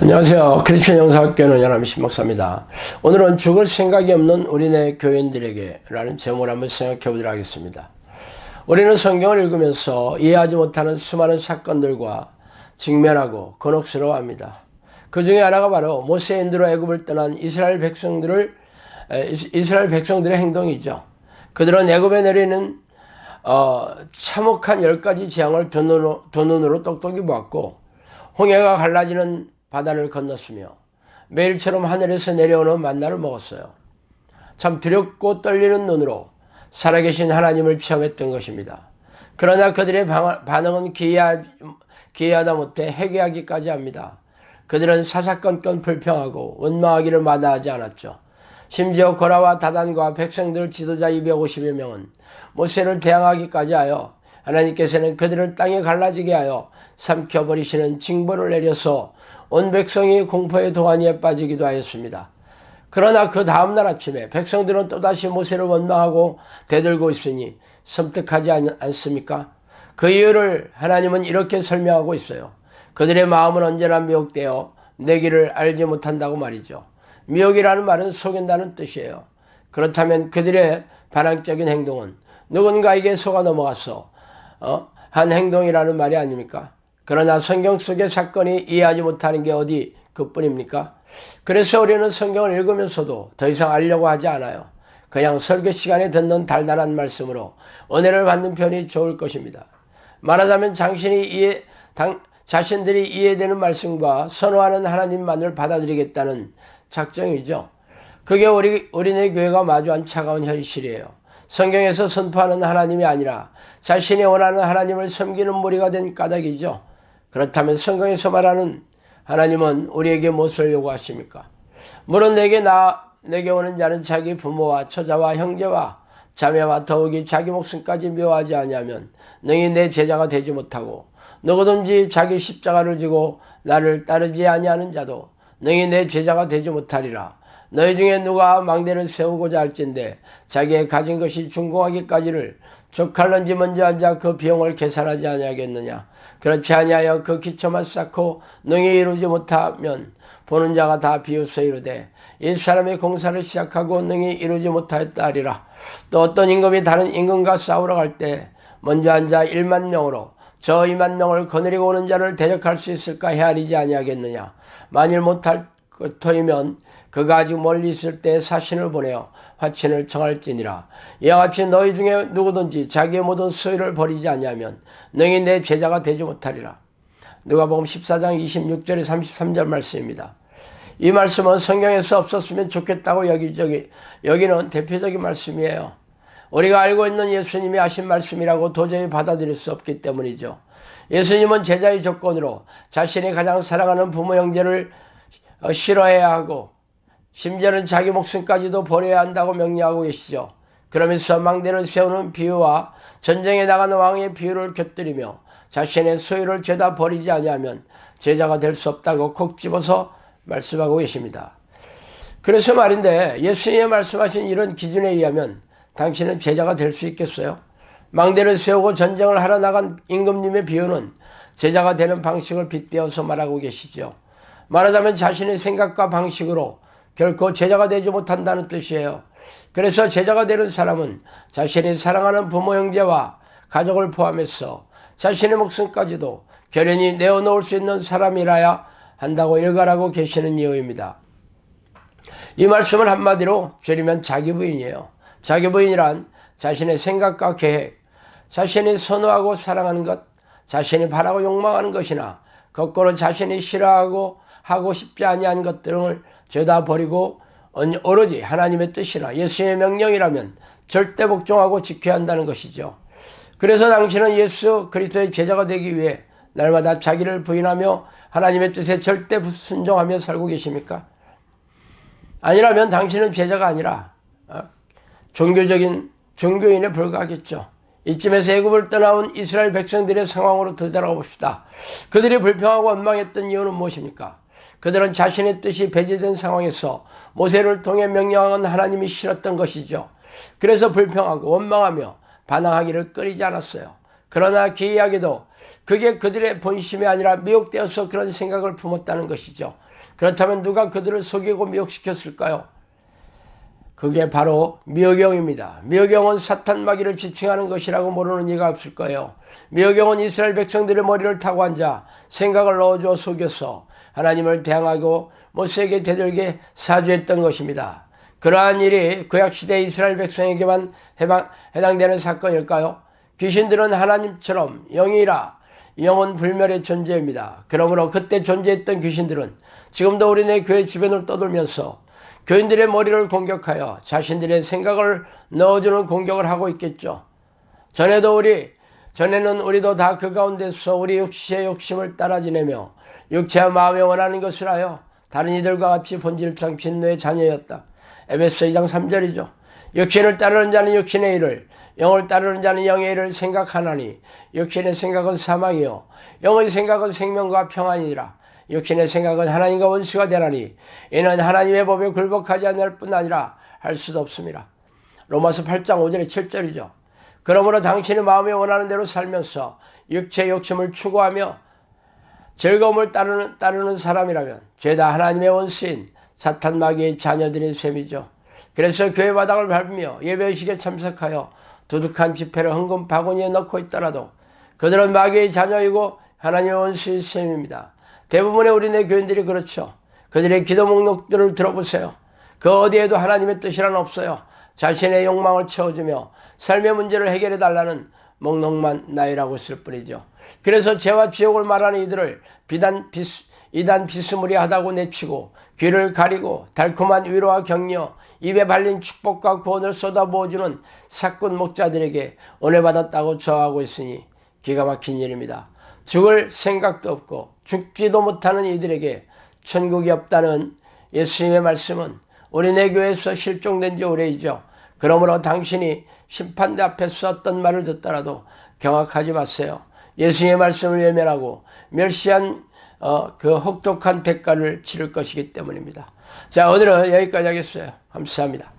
안녕하세요. 크리스천 영사학교는 연암 신 목사입니다. 오늘은 죽을 생각이 없는 우리네 교인들에게 라는 제목을 한번 생각해 보도록 하겠습니다. 우리는 성경을 읽으면서 이해하지 못하는 수많은 사건들과 직면하고 곤혹스러워합니다. 그 중에 하나가 바로 모세의 인도로 애굽을 떠난 이스라엘 백성들을 이스라엘 백성들의 행동이죠. 그들은 애굽에 내리는 어, 참혹한 열 가지 재앙을 두 눈으로, 두 눈으로 똑똑히 보았고 홍해가 갈라지는 바다를 건넜으며 매일처럼 하늘에서 내려오는 만나를 먹었어요. 참 두렵고 떨리는 눈으로 살아계신 하나님을 체험했던 것입니다. 그러나 그들의 방- 반응은 기이하, 기이하다 못해 회개하기까지 합니다. 그들은 사사건건 불평하고 원망하기를 마다하지 않았죠. 심지어 고라와 다단과 백성들 지도자 250여 명은 모세를 대항하기까지 하여 하나님께서는 그들을 땅에 갈라지게 하여 삼켜버리시는 징벌을 내려서 온 백성이 공포의 도가니에 빠지기도 하였습니다. 그러나 그 다음날 아침에 백성들은 또다시 모세를 원망하고 대들고 있으니 섬뜩하지 않, 않습니까? 그 이유를 하나님은 이렇게 설명하고 있어요. 그들의 마음은 언제나 미혹되어 내 길을 알지 못한다고 말이죠. 미혹이라는 말은 속인다는 뜻이에요. 그렇다면 그들의 반항적인 행동은 누군가에게 속아 넘어가서 어? 한 행동이라는 말이 아닙니까? 그러나 성경 속의 사건이 이해하지 못하는 게 어디 그뿐입니까? 그래서 우리는 성경을 읽으면서도 더 이상 알려고 하지 않아요. 그냥 설교 시간에 듣는 달달한 말씀으로 은혜를 받는 편이 좋을 것입니다. 말하자면 당신이 이해, 당, 자신들이 이해되는 말씀과 선호하는 하나님만을 받아들이겠다는 작정이죠. 그게 우리, 우리네 교회가 마주한 차가운 현실이에요. 성경에서 선포하는 하나님이 아니라 자신이 원하는 하나님을 섬기는 무리가 된 까닭이죠. 그렇다면 성경에서 말하는 하나님은 우리에게 무엇을 요구하십니까? 물론 내게 나 내게 오는 자는 자기 부모와 처자와 형제와 자매와 더욱이 자기 목숨까지 미워하지 아니하면 능히 내 제자가 되지 못하고 누구든지 자기 십자가를 지고 나를 따르지 아니하는 자도 능히 내 제자가 되지 못하리라. 너희 중에 누가 망대를 세우고자 할진대 자기의 가진 것이 준공하기까지를 족할런지 먼저 앉아 그 비용을 계산하지 아니하겠느냐. 그렇지 아니하여 그 기초만 쌓고 능히 이루지 못하면 보는 자가 다 비웃어 이르되 이 사람의 공사를 시작하고 능히 이루지 못하였다 하리라. 또 어떤 임금이 다른 임금과 싸우러 갈 때 먼저 앉아 1만 명으로 저 2만 명을 거느리고 오는 자를 대적할 수 있을까 헤아리지 아니하겠느냐. 만일 못할 터이면 그가 아직 멀리 있을 때 사신을 보내어 화친을 청할지니라. 이와 같이 너희 중에 누구든지 자기의 모든 소유를 버리지 아니하면 능히 내 제자가 되지 못하리라. 누가복음 14장 26절에 33절 말씀입니다. 이 말씀은 성경에서 없었으면 좋겠다고 여기 저기 여기는 대표적인 말씀이에요. 우리가 알고 있는 예수님이 하신 말씀이라고 도저히 받아들일 수 없기 때문이죠. 예수님은 제자의 조건으로 자신이 가장 사랑하는 부모 형제를 어, 싫어해야 하고 심지어는 자기 목숨까지도 버려야 한다고 명령하고 계시죠. 그러면서 망대를 세우는 비유와 전쟁에 나가는 왕의 비유를 곁들이며 자신의 소유를 죄다 버리지 아니하면 제자가 될 수 없다고 콕 집어서 말씀하고 계십니다. 그래서 말인데 예수님이 말씀하신 이런 기준에 의하면 당신은 제자가 될 수 있겠어요? 망대를 세우고 전쟁을 하러 나간 임금님의 비유는 제자가 되는 방식을 빗대어서 말하고 계시죠. 말하자면 자신의 생각과 방식으로 결코 제자가 되지 못한다는 뜻이에요. 그래서 제자가 되는 사람은 자신이 사랑하는 부모 형제와 가족을 포함해서 자신의 목숨까지도 결연히 내어놓을 수 있는 사람이라야 한다고 일갈하고 계시는 이유입니다. 이 말씀을 한마디로 줄이면 자기 부인이에요. 자기 부인이란 자신의 생각과 계획, 자신이 선호하고 사랑하는 것, 자신이 바라고 욕망하는 것이나 거꾸로 자신이 싫어하고 하고 싶지 아니한 것들을 죄다 버리고 오로지 하나님의 뜻이나 예수의 명령이라면 절대 복종하고 지켜야 한다는 것이죠. 그래서 당신은 예수 그리스도의 제자가 되기 위해 날마다 자기를 부인하며 하나님의 뜻에 절대 순종하며 살고 계십니까? 아니라면 당신은 제자가 아니라 어, 종교적인 종교인에 불과하겠죠. 이쯤에서 애굽을 떠나온 이스라엘 백성들의 상황으로 되돌아가 봅시다. 그들이 불평하고 원망했던 이유는 무엇입니까? 그들은 자신의 뜻이 배제된 상황에서 모세를 통해 명령한 하나님이 싫었던 것이죠. 그래서 불평하고 원망하며 반항하기를 끊이지 않았어요. 그러나 기이하게도 그게 그들의 본심이 아니라 미혹되어서 그런 생각을 품었다는 것이죠. 그렇다면 누가 그들을 속이고 미혹시켰을까요? 그게 바로 미호경입니다. 미호경은 사탄 마귀를 지칭하는 것이라고 모르는 이가 없을 거예요. 미호경은 이스라엘 백성들의 머리를 타고 앉아 생각을 넣어주어 속여서 하나님을 대항하고 모세에게 대들게 사주했던 것입니다. 그러한 일이 구약시대 이스라엘 백성에게만 해방, 해당되는 사건일까요? 귀신들은 하나님처럼 영이라 영은 불멸의 존재입니다. 그러므로 그때 존재했던 귀신들은 지금도 우리네 교회 주변을 떠돌면서 교인들의 머리를 공격하여 자신들의 생각을 넣어주는 공격을 하고 있겠죠. 전에도 우리, 전에는 우리도 다 그 가운데서 우리 육체의 욕심을 따라 지내며 육체와 마음에 원하는 것을 하여 다른 이들과 같이 본질상 진노의 자녀였다. 에베소 2장 3절이죠. 육신을 따르는 자는 육신의 일을, 영을 따르는 자는 영의 일을 생각하나니 육신의 생각은 사망이요 영의 생각은 생명과 평안이니라. 육신의 생각은 하나님과 원수가 되나니 이는 하나님의 법에 굴복하지 않을 뿐 아니라 할 수도 없습니다. 로마서 8장 5절에 7절이죠. 그러므로 당신의 마음에 원하는 대로 살면서 육체 욕심을 추구하며 즐거움을 따르는, 따르는 사람이라면 죄다 하나님의 원수인 사탄 마귀의 자녀들인 셈이죠. 그래서 교회 마당을 밟으며 예배의식에 참석하여 두둑한 지폐를 헌금 바구니에 넣고 있더라도 그들은 마귀의 자녀이고 하나님의 원수인 셈입니다. 대부분의 우리네 교인들이 그렇죠. 그들의 기도 목록들을 들어보세요. 그 어디에도 하나님의 뜻이란 없어요. 자신의 욕망을 채워주며 삶의 문제를 해결해 달라는 목록만 나열하고 있을 뿐이죠. 그래서 죄와 지옥을 말하는 이들을 비단 비스, 이단 비스무리하다고 내치고 귀를 가리고 달콤한 위로와 격려, 입에 발린 축복과 구원을 쏟아부어주는 사꾼 목자들에게 은혜 받았다고 저하고 있으니 기가 막힌 일입니다. 죽을 생각도 없고 죽지도 못하는 이들에게 천국이 없다는 예수님의 말씀은 우리네 교회에서 실종된 지 오래이죠. 그러므로 당신이 심판대 앞에서 어떤 말을 듣더라도 경악하지 마세요. 예수님의 말씀을 외면하고 멸시한 어, 그 혹독한 대가를 치를 것이기 때문입니다. 자, 오늘은 여기까지 하겠어요. 감사합니다.